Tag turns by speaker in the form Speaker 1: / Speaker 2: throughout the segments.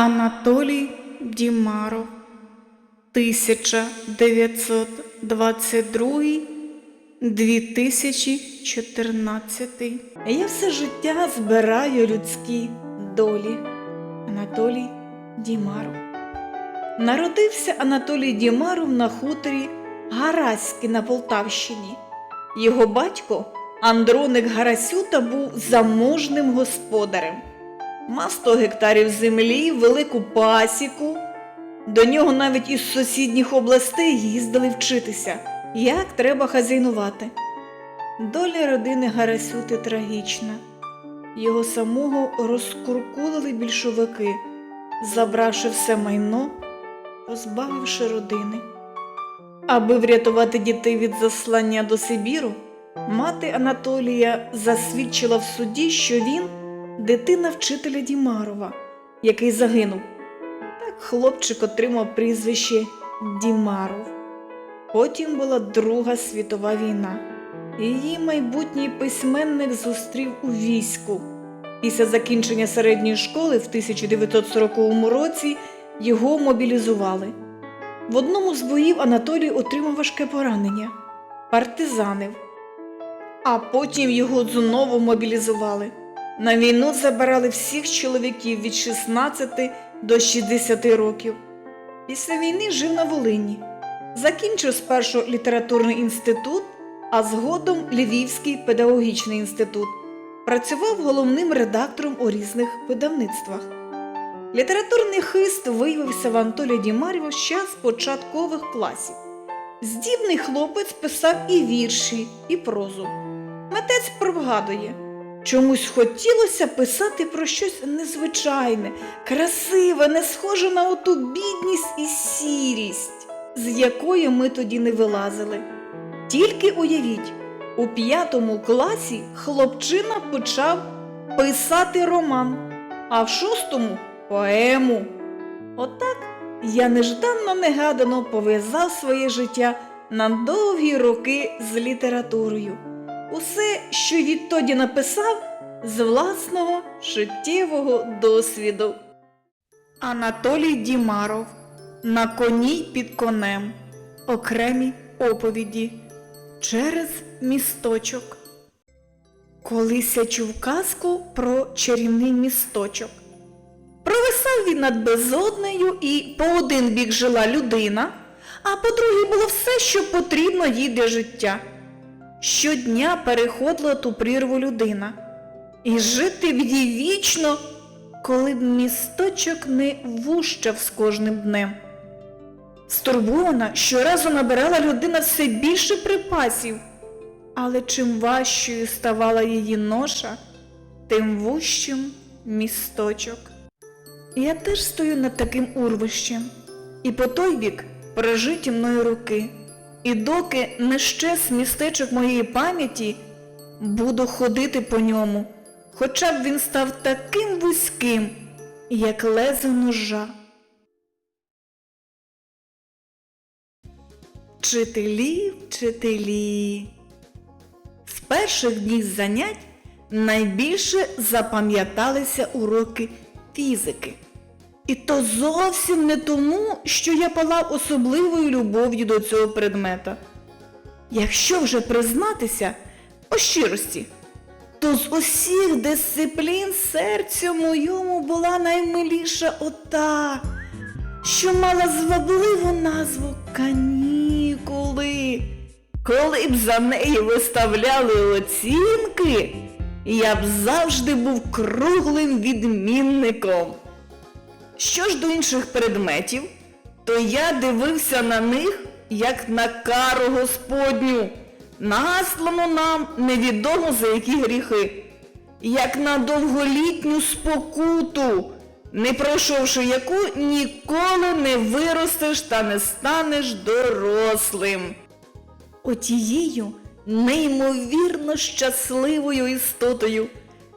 Speaker 1: Анатолій Дімаров 1922 2014
Speaker 2: Я все життя збираю людські долі. Анатолій Дімаров. Народився Анатолій Дімаров на хуторі Гараськи на Полтавщині. Його батько Андроник Гарасюта був заможним господарем. Мав 100 гектарів землі, велику пасіку. До нього навіть із сусідніх областей їздили вчитися, як треба хазяйнувати. Доля родини Гарасюти трагічна. Його самого розкуркулили більшовики, забравши все майно, позбавивши родини. Аби врятувати дітей від заслання до Сибіру, мати Анатолія засвідчила в суді, що він дитина вчителя Дімарова, який загинув. Так хлопчик отримав прізвище Дімаров. Потім була Друга світова війна. Її майбутній письменник зустрів у війську. Після закінчення середньої школи в 1940 році його мобілізували. В одному з боїв Анатолій отримав важке поранення, партизанив. А потім його знову мобілізували. На війну забирали всіх чоловіків від 16 до 60 років. Після війни жив на Волині. Закінчив спершу літературний інститут, а згодом Львівський педагогічний інститут. Працював головним редактором у різних видавництвах. Літературний хист виявився в Анатолія Дімарєва ще з початкових класів. Здібний хлопець писав і вірші, і прозу. Митець провгадує. Чомусь хотілося писати про щось незвичайне, красиве, не схоже на оту бідність і сірість, з якої ми тоді не вилазили. Тільки уявіть, у п'ятому класі хлопчина почав писати роман, а в шостому поему. Отак я нежданно негадано пов'язав своє життя на довгі роки з літературою. Усе, що відтоді написав, з власного життєвого досвіду.
Speaker 1: Анатолій Дімаров На коні під конем. Окремі оповіді через місточок. Колись я чув казку про чарівний місточок. Провисав він над безоднею і по один бік жила людина, а по другий було все, що потрібно їй для життя. Щодня переходила ту прірву людина. І жити б їй вічно, коли б місточок не вущав з кожним днем. Стурбована, щоразу набирала людина все більше припасів, але чим важчою ставала її ноша, тим вущим місточок. Я теж стою над таким урвищем, і по той бік прожиті мною роки. І доки не щез містечок моєї пам'яті, буду ходити по ньому, хоча б він став таким вузьким, як лезо ножа. Вчителі, вчителі. З перших днів занять найбільше запам'яталися уроки фізики. І то зовсім не тому, що я палав особливою любов'ю до цього предмета. Якщо вже признатися по щирості, то з усіх дисциплін серцю моєму була наймиліша ота, що мала звабливу назву канікули. Коли б за неї виставляли оцінки, я б завжди був круглим відмінником. Що ж до інших предметів, то я дивився на них, як на кару Господню, наслану нам невідомо за які гріхи, як на довголітню спокуту, не пройшовши яку ніколи не виростеш та не станеш дорослим. Отією неймовірно щасливою істотою,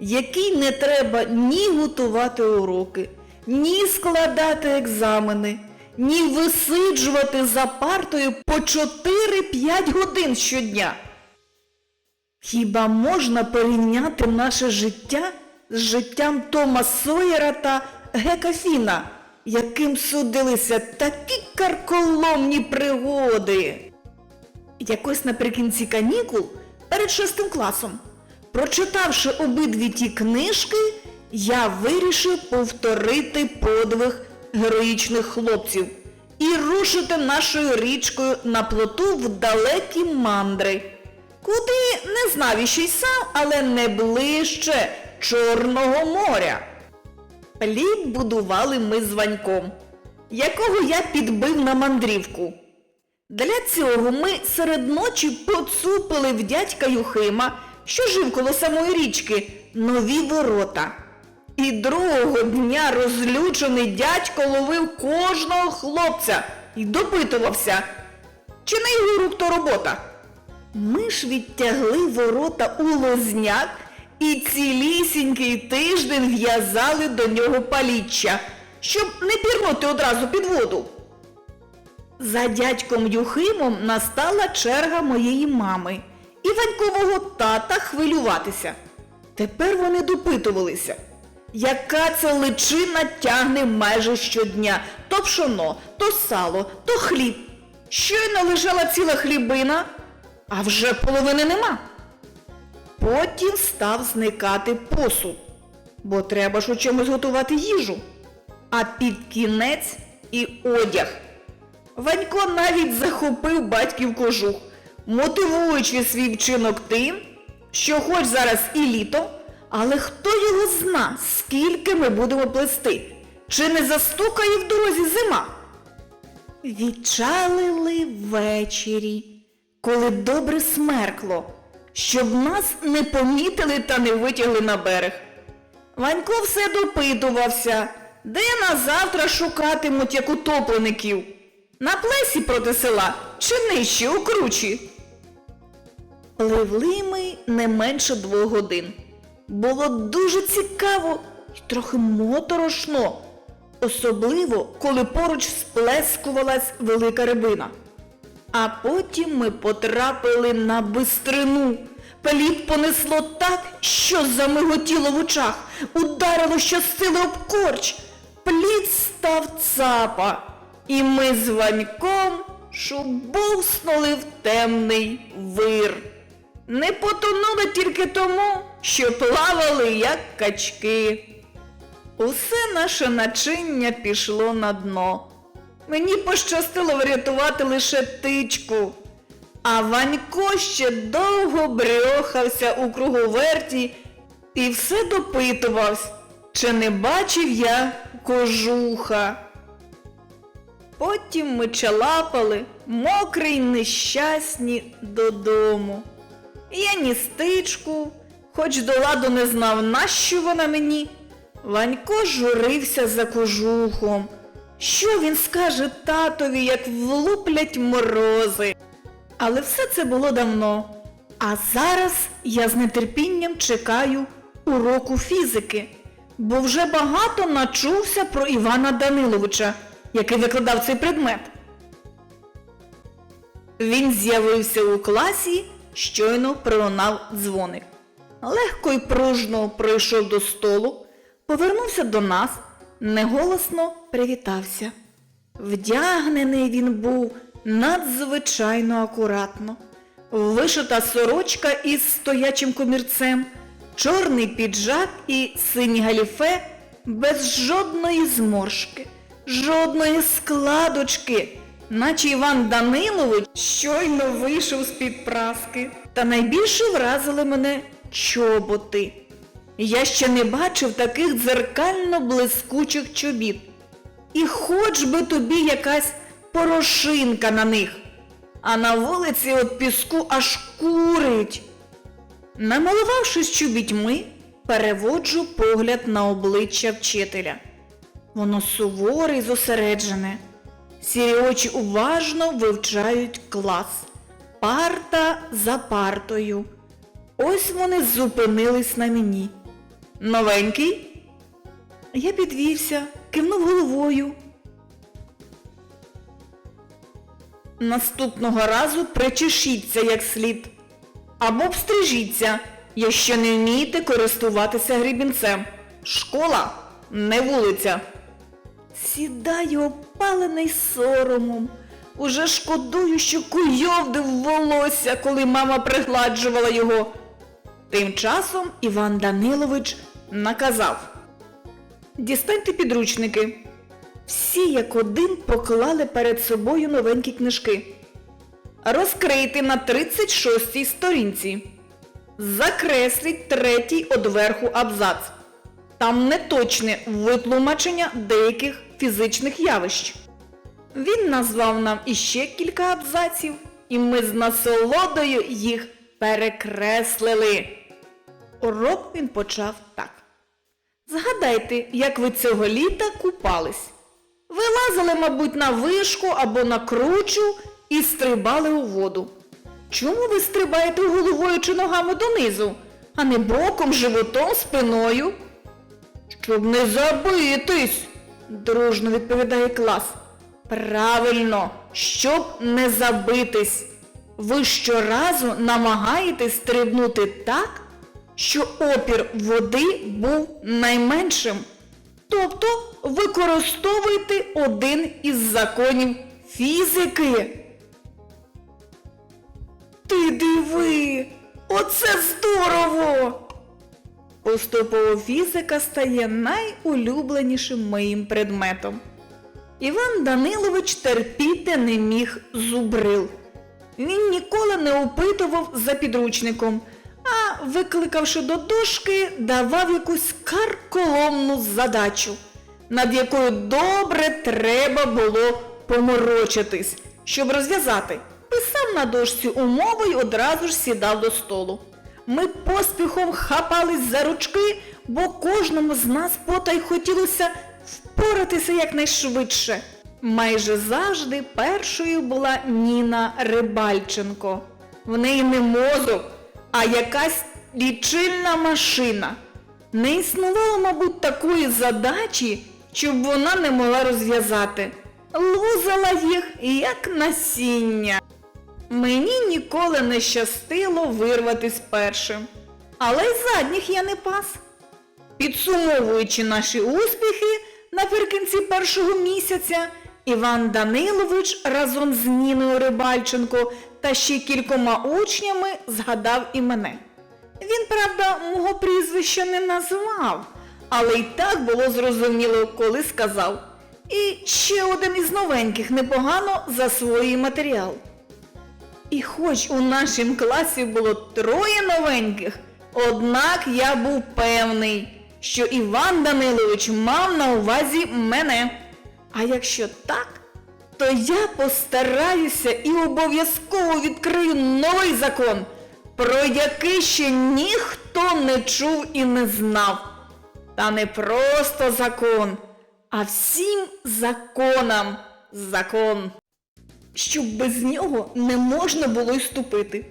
Speaker 1: якій не треба ні готувати уроки, ні складати екзамени, ні висиджувати за партою по 4-5 годин щодня. Хіба можна порівняти наше життя з життям Тома Сойера та Гека Фіна, яким судилися такі карколомні пригоди. Якось наприкінці канікул, перед шостим класом, прочитавши обидві ті книжки, я вирішив повторити подвиг героїчних хлопців і рушити нашою річкою на плоту в далекі мандри. Куди не знав іще й сам, але не ближче Чорного моря. Плід будували ми з Ваньком, якого я підбив на мандрівку. Для цього ми серед ночі поцупили в дядька Юхима, що жив коло самої річки, нові ворота. І другого дня розлючений дядько ловив кожного хлопця і допитувався, чи не його рук то робота. Ми ж відтягли ворота у лозняк і цілісінький тиждень в'язали до нього паліччя, щоб не пірнути одразу під воду. За дядьком Юхимом настала черга моєї мами і Ванькового тата хвилюватися. Тепер вони допитувалися, яка це личина тягне майже щодня то пшоно, то сало, то хліб. Щойно лежала ціла хлібина, а вже половини нема. Потім став зникати посуд, бо треба ж у чомусь готувати їжу. А під кінець і одяг. Ванько навіть захопив батьків кожух, мотивуючи свій вчинок тим, що хоч зараз і літо, але хто його зна, скільки ми будемо плести, чи не застукає в дорозі зима. Відчалили ввечері, коли добре смеркло, щоб нас не помітили та не витягли на берег. Ванько все допитувався, де нас завтра шукатимуть як утоплеників. На плесі проти села чи нижче у кручі. Пливли ми не менше двох годин. Було дуже цікаво і трохи моторошно, особливо, коли поруч сплескувалась велика рибина. А потім ми потрапили на бистрину. Плід понесло так, що замиготіло в очах, ударило щосили об корч. Плід став цапа, і ми з Ваньком шубовснули в темний вир. Не потонули тільки тому, що плавали, як качки. Усе наше начиння пішло на дно. Мені пощастило врятувати лише тичку. А Ванько ще довго брьохався у круговерті і все допитувався, чи не бачив я кожуха. Потім ми чалапали, мокрі й нещасні, додому. Я ні стичку, хоч до ладу не знав, нащо вона мені. Ванько журився за кожухом. Що він скаже татові, як влуплять морози? Але все це було давно. А зараз я з нетерпінням чекаю уроку фізики, бо вже багато начувся про Івана Даниловича, який викладав цей предмет. Він з'явився у класі, щойно пролунав дзвоник. Легко й пружно пройшов до столу, повернувся до нас, неголосно привітався. Вдягнений він був надзвичайно акуратно. Вишита сорочка із стоячим комірцем, чорний піджак і синє галіфе без жодної зморшки, жодної складочки, наче Іван Данилович щойно вийшов з-під праски. Та найбільше вразили мене чоботи. Я ще не бачив таких дзеркально блискучих чобіт. І хоч би тобі якась порошинка на них, а на вулиці от піску аж курить. Намалувавшись чобітьми, переводжу погляд на обличчя вчителя. Воно суворе й зосереджене. Сірі очі уважно вивчають клас. Парта за партою. Ось вони зупинились на мені. Новенький? Я підвівся, кивнув головою. Наступного разу причешіться як слід. Або обстрижіться, якщо не вмієте користуватися грібінцем. Школа не вулиця. Сідаю опалений соромом. Уже шкодую, що куйовдив волосся, коли мама пригладжувала його. Тим часом Іван Данилович наказав. Дістаньте підручники. Всі як один поклали перед собою новенькі книжки. Розкрийте на 36-й сторінці. Закресліть третій одверху абзац. Там неточне витлумачення деяких фізичних явищ. Він назвав нам іще кілька абзаців, і ми з насолодою їх перекреслили. Урок він почав так. Згадайте, як ви цього літа купались. Вилазили, мабуть, на вишку або на кручу і стрибали у воду. Чому ви стрибаєте головою чи ногами донизу, а не боком, животом, спиною? Щоб не забитись, дружно відповідає клас. Правильно, щоб не забитись. Ви щоразу намагаєтесь стрибнути так, що опір води був найменшим. Тобто використовуйте один із законів фізики. Ти диви! Оце здорово! Поступово фізика стає найулюбленішим моїм предметом. Іван Данилович терпіти не міг зубрил. Він ніколи не опитував за підручником, а, викликавши до дошки, давав якусь карколомну задачу, над якою добре треба було поморочитись, щоб розв'язати. Писав на дошці умови й одразу ж сідав до столу. Ми поспіхом хапались за ручки, бо кожному з нас потай хотілося впоратися якнайшвидше. Майже завжди першою була Ніна Рибальченко. В неї не мозок, а якась лічильна машина. Не існувало, мабуть, такої задачі, щоб вона не могла розв'язати. Лузала їх як насіння. Мені ніколи не щастило вирватись першим. Але й задніх я не пас. Підсумовуючи наші успіхи наприкінці першого місяця, Іван Данилович разом з Ніною Рибальченко та ще кількома учнями згадав і мене. Він, правда, мого прізвища не назвав, але й так було зрозуміло, коли сказав. І ще один із новеньких непогано засвоює матеріал. І хоч у нашім класі було троє новеньких, однак я був певний, що Іван Данилович мав на увазі мене. А якщо так, то я постараюся і обов'язково відкрию новий закон, про який ще ніхто не чув і не знав. Та не просто закон, а всім законам закон щоб без нього не можна було й ступити,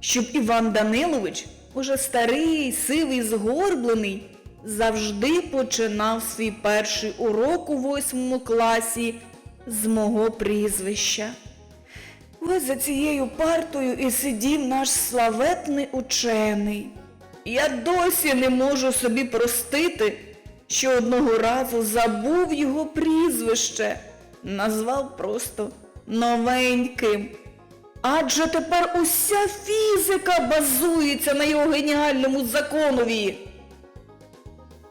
Speaker 1: щоб Іван Данилович, уже старий, сивий, згорблений, завжди починав свій перший урок у восьмому класі з мого прізвища. Ось за цією партою і сидів наш славетний учений. Я досі не можу собі простити, що одного разу забув його прізвище, назвав просто новеньким. Адже тепер уся фізика базується на його геніальному законові.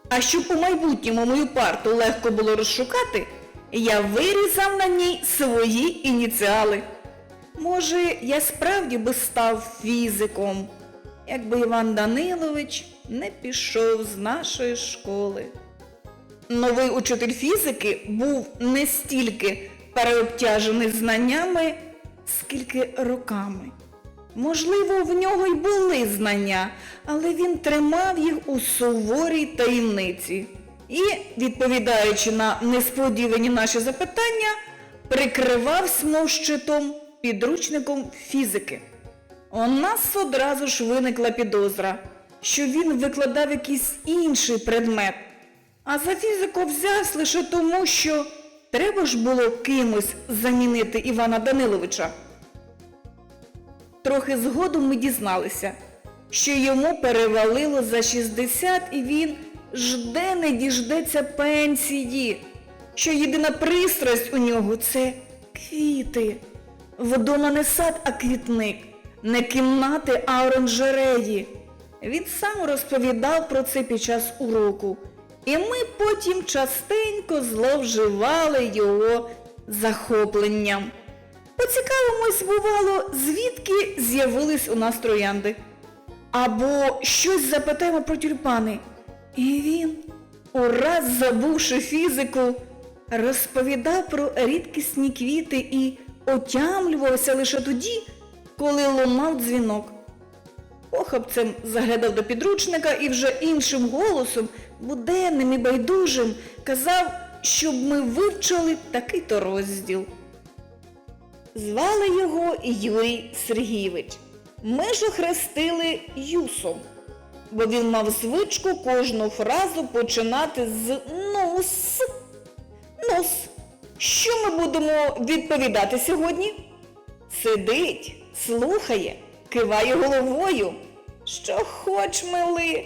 Speaker 1: А щоб у майбутньому мою парту легко було розшукати, я вирізав на ній свої ініціали. Може, я справді би став фізиком, якби Іван Данилович не пішов з нашої школи. Новий учитель фізики був не стільки переобтяжений знаннями, скільки роками. Можливо, в нього й були знання, але він тримав їх у суворій таємниці і, відповідаючи на несподівані наші запитання, прикривався мов щитом підручником фізики. У нас одразу ж виникла підозра, що він викладав якийсь інший предмет, а за фізику взявся лише тому, що треба ж було кимось замінити Івана Даниловича. Трохи згодом ми дізналися, що йому перевалило за 60 і він жде не діждеться пенсії, що єдина пристрасть у нього це квіти. Вдома не сад, а квітник, не кімнати, а оранжереї. Він сам розповідав про це під час уроку, і ми потім частенько зловживали його захопленням. Поцікавимось, бувало, звідки з'явились у нас троянди. Або щось запитаємо про тюльпани. І він, ураз забувши фізику, розповідав про рідкісні квіти і отямлювався лише тоді, коли лунав дзвінок. Похапцем заглядав до підручника і вже іншим голосом, буденним і байдужим, казав, щоб ми вивчили такий-то розділ. Звали його Юрій Сергійович. Ми ж охрестили Юсом, бо він мав звичку кожну фразу починати з нус. Нус. Що ми будемо відповідати сьогодні? Сидить, слухає, киває головою. Що хоч, мили,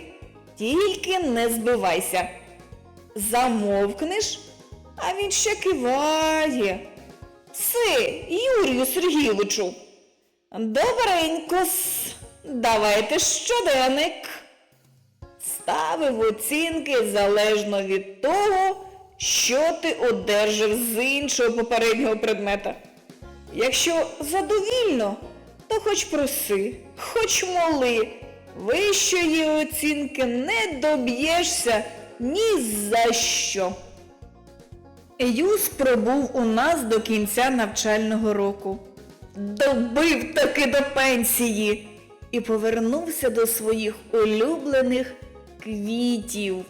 Speaker 1: тільки не збивайся. Замовкнеш, а він ще киває. Си, Юрію Сергійовичу. Добренько, с. давайте щоденник. Ставив оцінки залежно від того, що ти одержав з іншого попереднього предмета. Якщо задовільно, то хоч проси, хоч моли, вищої оцінки не доб'єшся ні за що. Юс пробув у нас до кінця навчального року. Добив таки до пенсії і повернувся до своїх улюблених квітів.